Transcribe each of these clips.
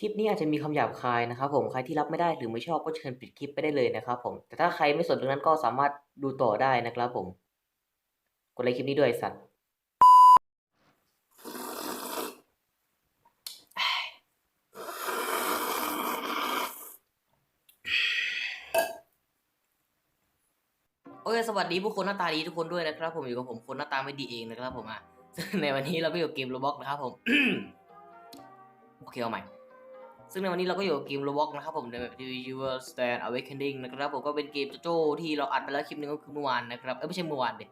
คลิปนี้อาจจะมีคำหยาบคายนะครับผมใครที่รับไม่ได้หรือไม่ชอบก็เชิญปิดคลิปไปได้เลยนะครับผมแต่ถ้าใครไม่สนตรงนั้นก็สามารถดูต่อได้นะครับผมกดไลค์คลิปนี้ด้วยสัตว์โอเคสวัสดีผู้คนหน้าตาดีทุกคนด้วยนะครับ ผมอยู่กับผมคนหน้าตาไม่ดีเองนะครับผมอะในวันนี้เราก็อยู่เกมโรบอกนะครับผมโอเคเอาใหม่ ซึ่งในวันนี้เราก็อยู่กับเกมโรบอกนะครับผมในแบบ You Will Stand Awakening นะครับผมก็เป็นเกมโจโจ้ที่เราอัดไปแล้วคลิปหนึงก็คือเมื่อวานนะครับเอ้ไม่ใช่เมื่อวานดิ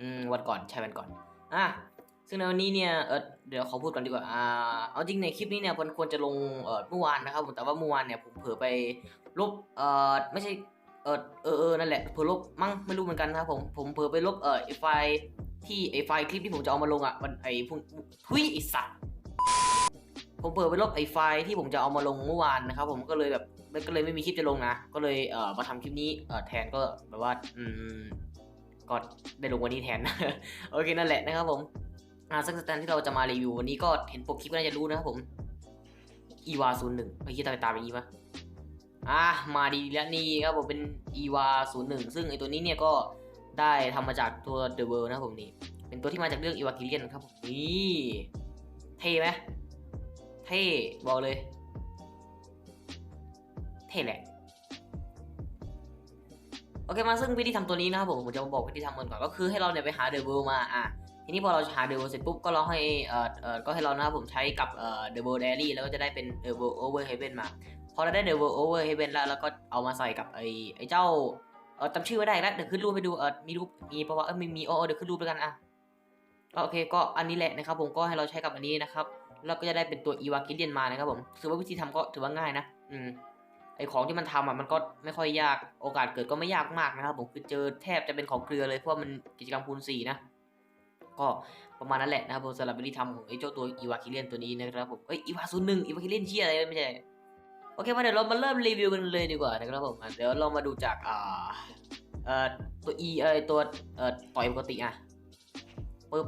อืมวันก่อนใช่วันก่อนอะซึ่งในวันนี้เนี่ยเออเดี๋ยวขอพูดก่อนดีกว่าอ่าเอาจริงในคลิปนี้เนี่ยมันควรจะลงเออเมื่อวานนะครับผมแต่ว่าเมื่อวานเนี่ยผมเผลอไปลบเออไม่ใช่เออเออเออนั่นแหละเผลอลบมั้งไม่รู้เหมือนกันนะครับผมผมเผลอไปลบเออไอไฟล์ที่ไอไฟล์คลิปที่ผมจะเอามาลงอะมันไอพวกทุยไอสัตว์ ผมเผลอไปลบไอไฟล์ที่ผมจะเอามาลงเมื่อวานนะครับ ผมก็เลยแบบก็เลยไม่มีคลิปจะลงนะ ก็เลยเออมาทำคลิปนี้เออแทนก็แบบว่าอืมก็ได้ลงวันนี้แทนโอเคนั่นแหละนะครับผมอ่าซึ่งสแตนที่เราจะมารีวิววันนี้ก็เห็นปกคลิปก็น่าจะรู้นะครับผมอีวาศูนย์หนึ่งไอ้ที่ตามไปตามอย่างนี้ปะอะมาดีแล้วนี่ครับผมเป็น EVA 0 1ซึ่งไอตัวนี้เนี่ยก็ได้ทำมาจากตัว The World นะครับผมนี่เป็นตัวที่มาจากเรื่อง Evangelion ครับผมนี่เท่ไหม เท่บอกเลย เท่แหละ โอเคมาซึ่งวิธีทำตัวนี้นะครับผมผมจะบอกวิธีทำกันก่อนก็คือให้เราเนี่ยไปหา The World มาอะทีนี้พอเราหา The World เสร็จปุ๊บก็เราให้เอ่อเอ่อก็ให้เรานะครับผมใช้กับเอ่อ The World Diary แล้วก็จะได้เป็น The World Over Heaven มาพอเราได้ The World Over Heaven แล้วแล้วก็เอามาใส่กับไอ้ไอ้เจ้าเออจำชื่อไม่ได้แล้วเดี๋ยวขึ้นรูปไปดูเออมีรูปมีปะวะเออม่มีอ๋อเดี๋ยวขึ้นรูปแล้วกันอะโอเคก็อันนี้แหละนะครับผมก็ให้เราใช้กับอันนี้นะครับ แล้วก็จะได้เป็นตัว e v a g e l i o n มานะครับผมถือว่าวิธีทำก็ถือว่าง่ายนะ อืม ไอของที่มันทำอะมันก็ไม่ค่อยยาก โอกาสเกิดก็ไม่ยากมากนะครับผม คือเจอแทบจะเป็นของเกลือเลย เพราะมันกิจกรรมคูณ4นะ ก็ประมาณนั้นแหละนะครับผมสำหรับวิธีทำของไอเจ้าตัว e v a g e l i o n ตัวนี้นะครับผม เอ้ย e v a 0 1 e v a g e l i o n เชี่ยอะไรไม่ใช่ โอเคมาเดี๋ยวเรามาเริ่มรีวิวกันเลยดีกว่านะครับผม เดี๋ยวเรามาดูจากอ่าเอ่อตัว E เอ่อตัวเอ่อต่อยปกติอะปึ๊บ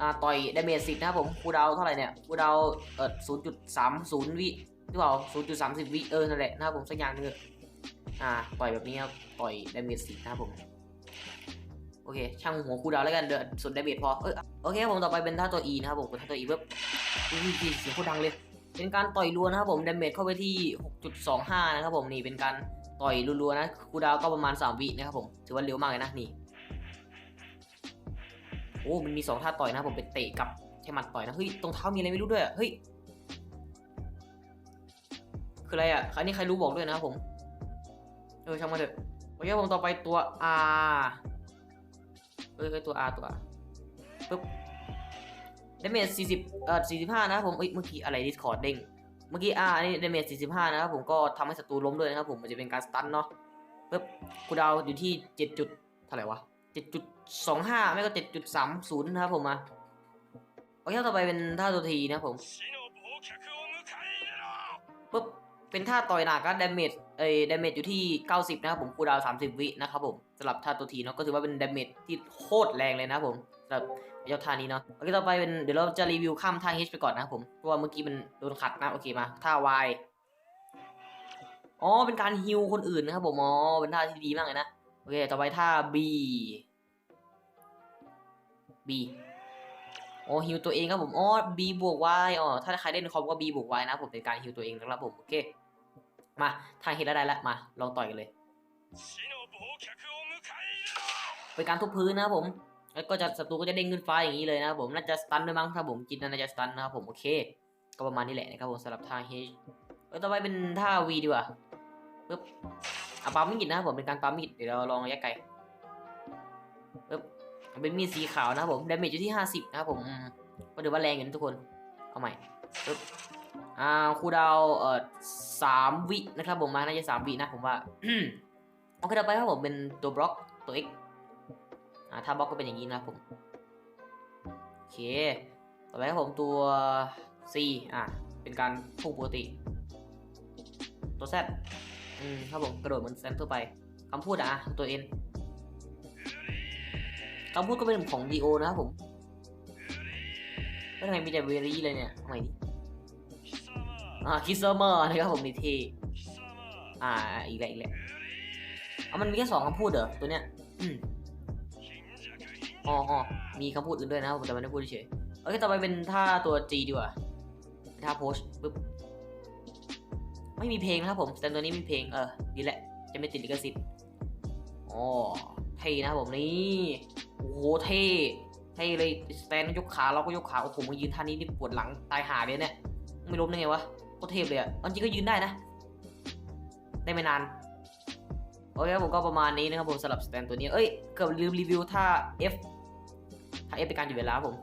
อ่าต่อยดาเมจสิบนะครับผมคูดาวเท่าไหร่เนี่ยคูดาวเออศูนย์จุดสามศูนย์วิหรือเปล่าศูนย์จุดสามสิบวิเออนั่นแหละนะครับผมสักอย่างนึงอ่าต่อยแบบนี้ครับต่อยดาเมจสิบนะครับผมโอเคช่างหัวคูดาวแล้วกันเดี๋ยวส่วนดาเมจพอเออโอเคผมต่อไปเป็นท่าตัว E นะครับผมกดท่าตัว E ปึ๊บอุ้ยเสียงโคตรดังเลยเป็นการต่อยรัวนะครับผมดาเมจเข้าไปที่ 6.25 นะครับผมนี่เป็นการต่อยรัวๆนะคูดาวก็ประมาณ 3 วินะครับผมถือว่าเร็วมากเลยนะนี่ โอ้มันมี2ท่าต่อยนะผมเป็นเตะกับใช้หมัดต่อยนะเฮ้ยตรงเท้ามีอะไรไม่รู้ด้วยเฮ้ยคืออะไรอะอันนี้ใครรู้บอกด้วยนะผม เออช่างมาเถอะโอเคผมต่อไปตัว R เออตัว R ตัว R ปึ๊บดาเมจ40เอ่อ45 นะครับผมเอ้ยเมื่อกี้อะไร Discord เด้ง เมื่อกี้อาอันนี้ดาเมจ45 นะครับผมก็ทำให้ศัตรูล้มด้วยนะครับผม มันจะเป็นการสตันเนาะปึ๊บคูดาวอยู่ที่ 7 จุดเท่าไหร่วะ 7.25 ไม่ก็ 7.30 นะครับผมมาโอเคต่อไปเป็นท่าตัวทีนะผมปึ๊บเป็นท่าต่อยหนักก็ดาเมจเอ้ยดาเมจอยู่ที่ 90 นะครับผมคูดาว 30 วินะครับผมสำหรับท่าตัวทีเนาะก็ถือว่าเป็นดาเมจที่โคตรแรงเลยนะครับผมสำหรับเจ้าท่านี้เนาะโอเคต่อไปเป็นเดี๋ยวเราจะรีวิวข้ามท่า H ไปก่อนนะครับผมเพราะว่าเมื่อกี้มันโดนขัดนะโอเคมาท่า Y อ๋อเป็นการฮิวคนอื่นนะครับผมอ๋อเป็นท่าที่ดีมากเลยนะ โอเค ต่อไปท่า B B อ๋อฮิวตัวเองครับผมอ๋อ B บวก Y อ๋อถ้าใครเล่นคอมก็ B บวก Y นะผมเป็นการฮิวตัวเองนะครับผมโอเค มาทา H แล้วได้แล้วมาลองต่อยกันเลย เป็นการทุบพื้นนะครับผม แล้วก็จะศัตรูก็จะเด้งขึ้นฟ้าอย่างนี้เลยนะครับผมน่าจะสตันด้วยมั้งถ้าผมกินน่าจะสตันนะครับผมโอเค ก็ประมาณนี้แหละนะครับผมสำหรับทา H เออต่อไปเป็นท่า V ดีกว่าปึ๊บ อะปามีดนะครับผมเป็นการปามีดเดี๋ยวเราลองระยะไกลปึ๊บเป็นมีดสีขาวนะครับผมดาเมจอยู่ที่ 50 นะครับผมอืมก็ถือว่าแรงอยู่นะทุกคนเอาใหม่ปึ๊บอ่าคูดาวเอ่อสามวินะครับผมมาน่าจะสามวินะผมว่าโอเคต่อไปครับผมเป็นตัวบล็อกตัว X อ่าถ้าบล็อกก็เป็นอย่างนี้นะครับผมโอเคต่อไปครับผมตัว C อะเป็นการพุ่งปกติ ตัว Z อืมครับผมกระโดดเหมือนแซนทั่วไปคำพูดอะอะตัว N คำพูดก็เป็นของ D.O นะครับผมแล้วทำไมมีแต่เวรี่เลยเนี่ยทำไมดิอ่าคิสเซอร์เมอร์นะครับผมนี่ทีอ่าอีกแล้วอีกแล้วเอามันมีแค่สองคำพูดเหรอตัวเนี้ยอ๋ออมีคำพูดอื่นด้วยนะครับผมแต่ไม่ได้พูดเฉยโอเคต่อไปเป็นท่าตัว G ดีกว่าท่าโพสปึ๊บ ไม่มีเพลงนะครับผมแต่ตัวนี้มีเพลงเออดีแหละ จะไม่ติดลิขสิทธิ์อ๋อเท่นะผมนี่โอ้โหเท่เท่เลยสแตนยกขาเราก็ยกขาโอ้โหมายืนท่านี้นี่ปวดหลังตายหาเลยเนี่ยไม่ล้มได้ไงวะโคตรเทพเลยอะจริงก็ยืนได้นะ ได้ไม่นานโอเคผมก็ประมาณนี้นะครับผมสำหรับสแตนตัวนี้เอ้ยเกือบลืมรีวิวถ้า F ถ้า F เป็นการหยุดเวลาครับผม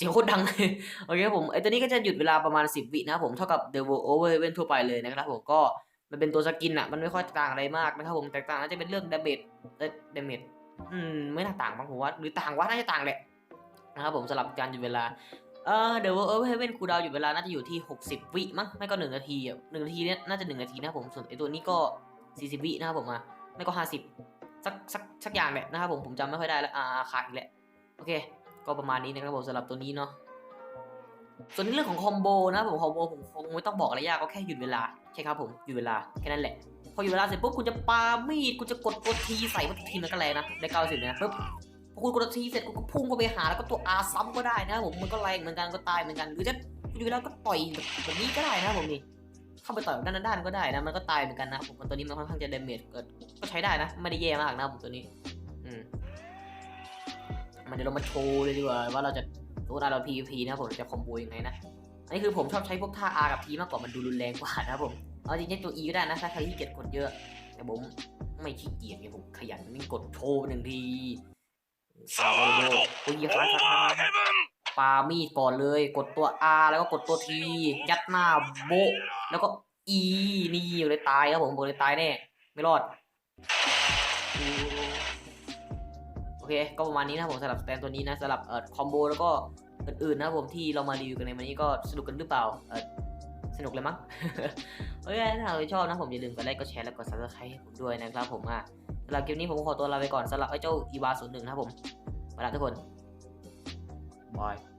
สียงโคตรดังเลยโอเคครับผมไอตัวนี้ก็จะหยุดเวลาประมาณ 10 วินะครับผมเท่ากับ The World Over Heaven ทั่วไปเลยนะครับผมก็มันเป็นตัวสกินอะมันไม่ค่อยต่างอะไรมากนะครับผมแตกต่างน่าจะเป็นเรื่อง damage เอ้ย damage อืมไม่น่าต่างบ้างผมว่าหรือต่างว่าน่าจะต่างแหละนะครับผมสำหรับการหยุดเวลาเอ่อ The World Over Heaven คูดาวหยุดเวลาน่าจะอยู่ที่ 60 วิมั้งไม่ก็ 1 นาทีอะ1นาทีเนี่ยน่าจะ 1 นาทีนะครับผมส่วนไอตัวนี้ก็ 40 วินะครับผมอะไม่ก็ 50สักสักสักอย่างแหละนะครับผมผมจำไม่ค่อยได้แล้วอ่าขาดอีกแหละโอเค ก็ประมาณนี้นะครับผมสำหรับตัวนี้เนาะส่วนในเรื่องของคอมโบนะผมคอมโบผมคงไม่ต้องบอกอะไรยากก็แค่หยุดเวลาใช่ครับผมหยุดเวลาแค่นั้นแหละ พอหยุดเวลาเสร็จปุ๊บคุณจะปามีดคุณจะกดตัวทีใส่ว่าทีมันก็แรงนะได้เก้าสิบนะปุ๊บพอคุณกดตัวทีเสร็จคุณก็พุ่งเข้าไปหาแล้วก็ตัวอาซ้ำก็ได้นะผมมันก็แรงเหมือนกันก็ตายเหมือนกันหรือจะหยุดเวลาก็ต่อยแบบนี้ก็ได้นะผมนี่เข้าไปต่อยด้านด้านก็ได้นะมันก็ตายเหมือนกันนะผมตัวนี้มันค่อนข้างจะเดเมจเกิดก็ใช้ได้นะไม่ได้แย่มากนะผมตัวนี้ อืม มันเดี๋ยวเรามาโชว์เลยดีกว่าว่าเราจะตัวเรา PVP นะผมจะคอมโบยังไงนะอันนี้คือผมชอบใช้พวกท่า R กับ P มากกว่ามันดูรุนแรงกว่านะผมเอาจริงๆตัว E ก็ได้นะถ้าใครที่เกียจกดเยอะ แต่ผมไม่ขี้เกียจไงผมขยันวิ่งกดโชว์หนึ่งทีซาโลโดตัวยีฟ้าฟ้าปามีดก่อนเลย กดตัว R แล้วก็กดตัว T ยัดหน้าโบแล้วก็ E นี่เลยตายครับผมโบเลยตายแน่ไม่รอด เคก็ประมาณนี้นะผมสำหรับสแตนตัวนี้นะสำหรับเอ่อคอมโบแล้วก็อื่นๆนะผมที่เรามารีวิวกันในวันนี้ก็สนุกกันหรือเปล่าเออสนุกเลยมั้งโอเคถ้าใครชอบนะผมอย่าลืมกดไลค์กดแชร์และกดซับสไครต์ให้ผมด้วยนะครับผมอะสำหรับคลิปนี้ผมขอตัวลาไปก่อนสำหรับไอ้เจ้าอีวาศูนย์หนึ่งนะผมบผมไปละทุกคนบาย